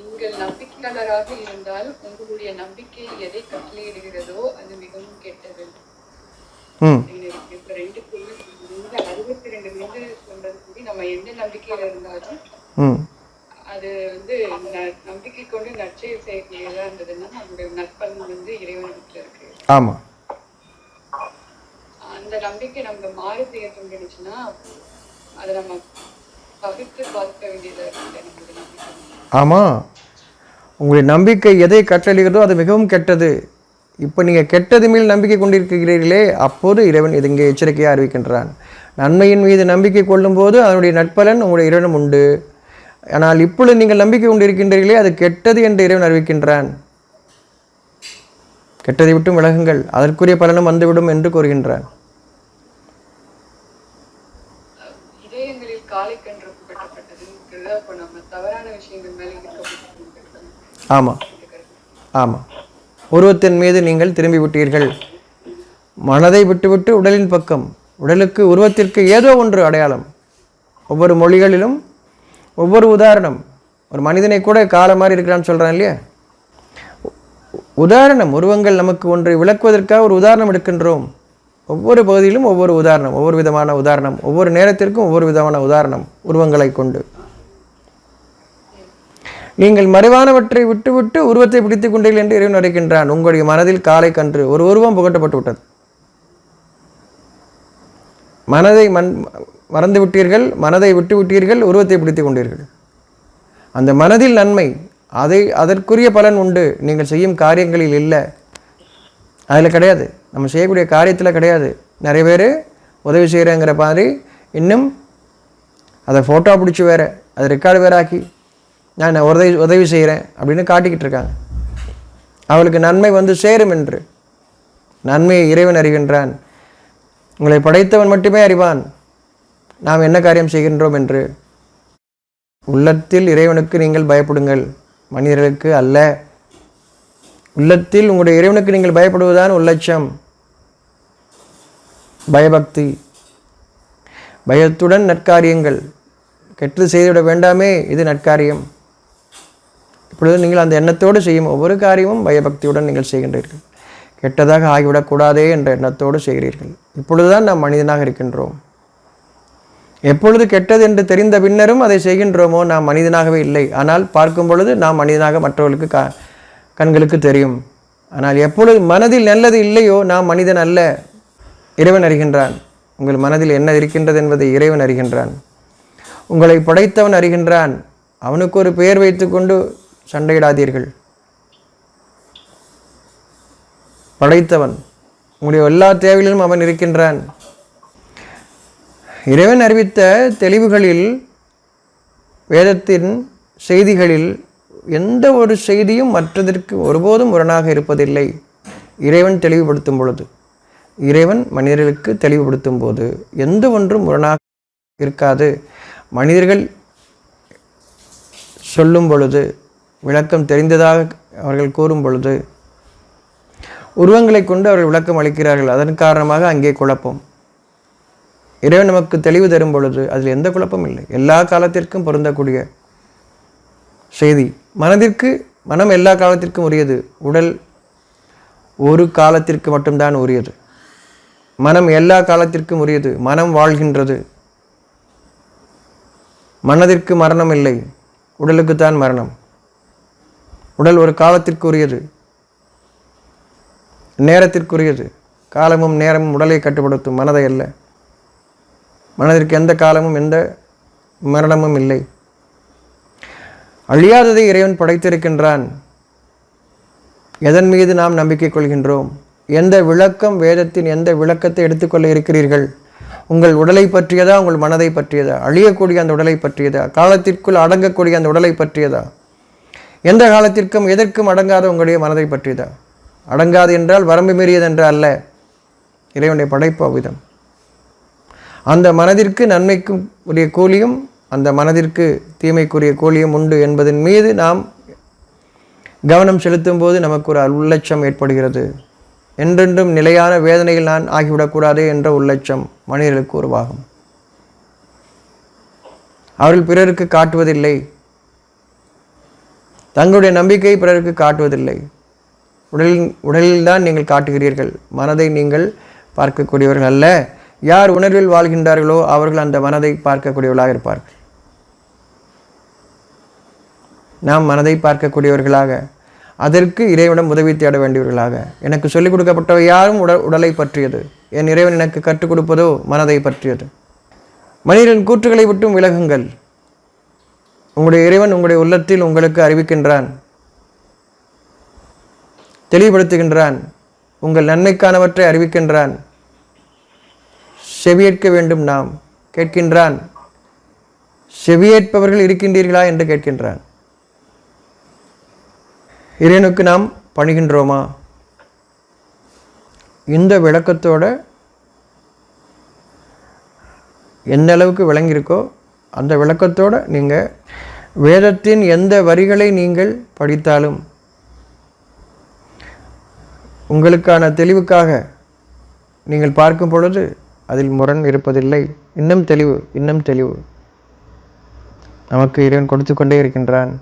நீங்கள் நம்பிக்கையாளராக இருந்தால் உங்களுடைய நம்பிக்கை எதை கட்டளையிடுகிறதோ அது மிகவும் கெட்டது. இப்ப ரெண்டு பேரும் இந்த அறுபத்தி ரெண்டு பேரு சொல்றது கூடி நம்ம எந்த நம்பிக்கையில இருந்தாலும் அது வந்து நம்பிக்கை கொண்டு நற்செயல் செய்யக்கூடியதா இருந்ததுன்னா நம்மளுடைய நற்பலன் வந்து இறைவனுக்கு இருக்கு. ஆமாம் அந்த நம்பிக்கை நம்ம மாறு செய்ய தோன்றுச்சுன்னா அதை நம்ம தவிர்த்து பார்க்க ஆமாம் உங்களுடைய நம்பிக்கை எதை கற்றளிக்கிறதோ அது மிகவும் கெட்டது. இப்போ நீங்கள் கெட்டது மேல் நம்பிக்கை கொண்டிருக்கிறீர்களே அப்போது இறைவன் இது இங்கே எச்சரிக்கையாக அறிவிக்கின்றான். நன்மையின் மீது நம்பிக்கை கொள்ளும்போது அதனுடைய நட்பலன் உங்களுடைய இறைவனும் உண்டு. ஆனால் இப்பொழுது நீங்கள் நம்பிக்கை கொண்டிருக்கின்றீர்களே அது கெட்டது என்று இறைவன் அறிவிக்கின்றான். கெட்டதை விட்டும் விலகுங்கள் அதற்குரிய பலனும் வந்துவிடும் என்று கூறுகின்றான். காலைக்கன்று காலை அப்போ நம்ம தவறான விஷயங்கள் மேலே ஆமாம் ஆமாம் உருவத்தின் மீது நீங்கள் திரும்பி விட்டீர்கள். மனதை விட்டுவிட்டு உடலின் பக்கம். உடலுக்கு உருவத்திற்கு ஏதோ ஒன்று அடையாளம். ஒவ்வொரு மொழிகளிலும் ஒவ்வொரு உதாரணம். ஒரு மனிதனை கூட காலை மாதிரி இருக்கிறான்னு சொல்கிறான் இல்லையா? உதாரணம் உருவங்கள் நமக்கு ஒன்றை விளக்குவதற்காக ஒரு உதாரணம் எடுக்கின்றோம். ஒவ்வொரு பகுதியிலும் ஒவ்வொரு உதாரணம் ஒவ்வொரு விதமான உதாரணம் ஒவ்வொரு நேரத்திற்கும் ஒவ்வொரு விதமான உதாரணம் உருவங்களை கொண்டு. நீங்கள் மறைவானவற்றை விட்டுவிட்டு உருவத்தை பிடித்துக் கொண்டீர்கள் என்று இறைவன் அறிக்கின்றான் உங்களுடைய மனதில் காலை கன்று ஒரு உருவம் புகட்டப்பட்டு விட்டது. மனதை மண் மறந்து விட்டீர்கள் மனதை விட்டு விட்டீர்கள் உருவத்தை பிடித்துக் கொண்டீர்கள். அந்த மனதில் நன்மை அதை அதற்குரிய பலன் உண்டு. நீங்கள் செய்யும் காரியங்களில் இல்லை. அதில் கிடையாது. நம்ம செய்யக்கூடிய காரியத்தில் கிடையாது. நிறைய பேர் உதவி செய்கிறேங்கிற மாதிரி இன்னும் அதை ஃபோட்டோ பிடிச்சி வேறு அதை ரெக்கார்டு வேற ஆக்கி நான் உதவி உதவி செய்கிறேன் அப்படின்னு காட்டிக்கிட்டு இருக்காங்க. அவளுக்கு நன்மை வந்து சேரும் என்று. நன்மையை இறைவன் அறிகின்றான். உங்களை படைத்தவன் மட்டுமே அறிவான். நாம் என்ன காரியம் செய்கின்றோம் என்று? உள்ளத்தில் இறைவனுக்கு நீங்கள் பயப்படுங்கள். மனிதர்களுக்கு அல்ல. உள்ளத்தில் உங்களுடைய இறைவனுக்கு நீங்கள் பயப்படுவதுதான் உள்ளட்சம் பயபக்தி. பயத்துடன் நற்காரியங்கள். கெட்டது செய்துவிட வேண்டாமே இது நற்காரியம். இப்பொழுது நீங்கள் அந்த எண்ணத்தோடு செய்யும் ஒவ்வொரு காரியமும் பயபக்தியுடன் நீங்கள் செய்கின்றீர்கள். கெட்டதாக ஆகிவிடக்கூடாதே என்ற எண்ணத்தோடு செய்கிறீர்கள். இப்பொழுதுதான் நாம் மனிதனாக இருக்கின்றோம். எப்பொழுது கெட்டது என்று தெரிந்த பின்னரும் அதை செய்கின்றோமோ நாம் மனிதனாகவே இல்லை. ஆனால் பார்க்கும் பொழுது நாம் மனிதனாக மற்றவர்களுக்கு கா கண்களுக்கு தெரியும். ஆனால் எப்பொழுது மனதில் நல்லது இல்லையோ நாம் மனிதன் அல்ல இறைவன் அறிகின்றான். உங்கள் மனதில் என்ன இருக்கின்றது என்பதை இறைவன் அறிகின்றான். உங்களை படைத்தவன் அறிகின்றான். அவனுக்கு ஒரு பெயர் வைத்துக்கொண்டு சண்டையிடாதீர்கள். படைத்தவன். உங்களுடைய எல்லா தேவையிலும் அவன் இருக்கின்றான். இறைவன் அறிவித்த தெளிவுகளில் வேதத்தின் செய்திகளில் எந்த ஒரு செய்தியும் மற்றதற்கு ஒருபோதும் முரணாக இருப்பதில்லை. இறைவன் தெளிவுபடுத்தும் பொழுது. இறைவன் மனிதர்களுக்கு தெளிவுபடுத்தும் போது எந்த ஒன்றும் முரணாக இருக்காது. மனிதர்கள் சொல்லும் பொழுது விளக்கம் தெரிந்ததாக அவர்கள் கூறும் பொழுது உருவங்களை கொண்டு அவர்கள் விளக்கம் அளிக்கிறார்கள். அதன் காரணமாக அங்கே குழப்பம். இறைவன் நமக்கு தெளிவு தரும் பொழுது அதில் எந்த குழப்பமும் இல்லை. எல்லா காலத்திற்கும் பொருந்தக்கூடிய செய்தி. மனதிற்கு மனம் எல்லா காலத்திற்கும் உரியது. உடல் ஒரு காலத்திற்கு மட்டும்தான் உரியது. மனம் எல்லா காலத்திற்கும் உரியது. மனம் வாழ்கின்றது. மனதிற்கு மரணம் இல்லை. உடலுக்குத்தான் மரணம். உடல் ஒரு காலத்திற்கு உரியது. நேரத்திற்குரியது காலமும் நேரமும் உடலை கட்டுப்படுத்தும் மனதை அல்ல. மனதிற்கு எந்த காலமும் எந்த மரணமும் இல்லை. அழியாததை இறைவன் படைத்திருக்கின்றான். எதன் மீது நாம் நம்பிக்கை கொள்கின்றோம்? எந்த விளக்கம் வேதத்தின் எந்த விளக்கத்தை எடுத்துக்கொள்ள இருக்கிறீர்கள்? உங்கள் உடலை பற்றியதா? உங்கள் மனதை பற்றியதா? அழியக்கூடிய அந்த உடலை பற்றியதா? காலத்திற்குள் அடங்கக்கூடிய அந்த உடலை பற்றியதா? எந்த காலத்திற்கும் எதற்கும் அடங்காத உங்களுடைய மனதை பற்றியதா? அடங்காது என்றால் வரம்பு மீறியது என்று அல்ல. இறைவனுடைய படைப்பு அவ்விதம். அந்த மனதிற்கு நன்மைக்கும் உரிய கூலியும் அந்த மனதிற்கு தீமைக்குரிய கூலியும் உண்டு என்பதன் மீது நாம் கவனம் செலுத்தும் போது நமக்கு ஒரு உள்ளட்சம் ஏற்படுகிறது. என்றென்றும் நிலையான வேதனையில் நான் ஆகிவிடக்கூடாதே என்ற உள்ளட்சம் மனிதர்களுக்கு உருவாகும். அவர்கள் பிறருக்கு காட்டுவதில்லை. தங்களுடைய நம்பிக்கை பிறருக்கு காட்டுவதில்லை. உடலில் உடலில்தான் நீங்கள் காட்டுகிறீர்கள். மனதை நீங்கள் பார்க்கக்கூடியவர்கள் அல்ல. யார் உணர்வில் வாழ்கின்றார்களோ அவர்கள் அந்த மனதை பார்க்கக்கூடியவர்களாக இருப்பார்கள். நாம் மனதை பார்க்கக்கூடியவர்களாக அதற்கு இறைவனிடம் உதவி தேட வேண்டியவர்களாக. எனக்கு சொல்லிக் கொடுக்கப்பட்டவை யாரும் உடல் உடலை பற்றியது. என் இறைவன் எனக்கு கற்றுக் கொடுப்பதோ மனதை பற்றியது. மனிதன் கூற்றுகளை விட்டும் விலகுங்கள். உங்களுடைய இறைவன் உங்களுடைய உள்ளத்தில் உங்களுக்கு அறிவிக்கின்றான். தெளிவுபடுத்துகின்றான். உங்கள் நன்மைக்கானவற்றை அறிவிக்கின்றான். செவியேற்க வேண்டும் நாம். கேட்கின்றான். செவியேற்பவர்கள் இருக்கின்றீர்களா என்று கேட்கின்றான். இறைவனுக்கு நாம் பணிகின்றோமா? இந்த விளக்கத்தோட எந்த அளவுக்கு விளங்கியிருக்கோ அந்த விளக்கத்தோட நீங்கள் வேதத்தின் எந்த வரிகளை நீங்கள் படித்தாலும் உங்களுக்கான தெளிவுக்காக நீங்கள் பார்க்கும் பொழுது அதில் முரண் இருப்பதில்லை. இன்னும் தெளிவு இன்னும் தெளிவு. நமக்கு இறைவன் கொடுத்து கொண்டே இருக்கின்றான்.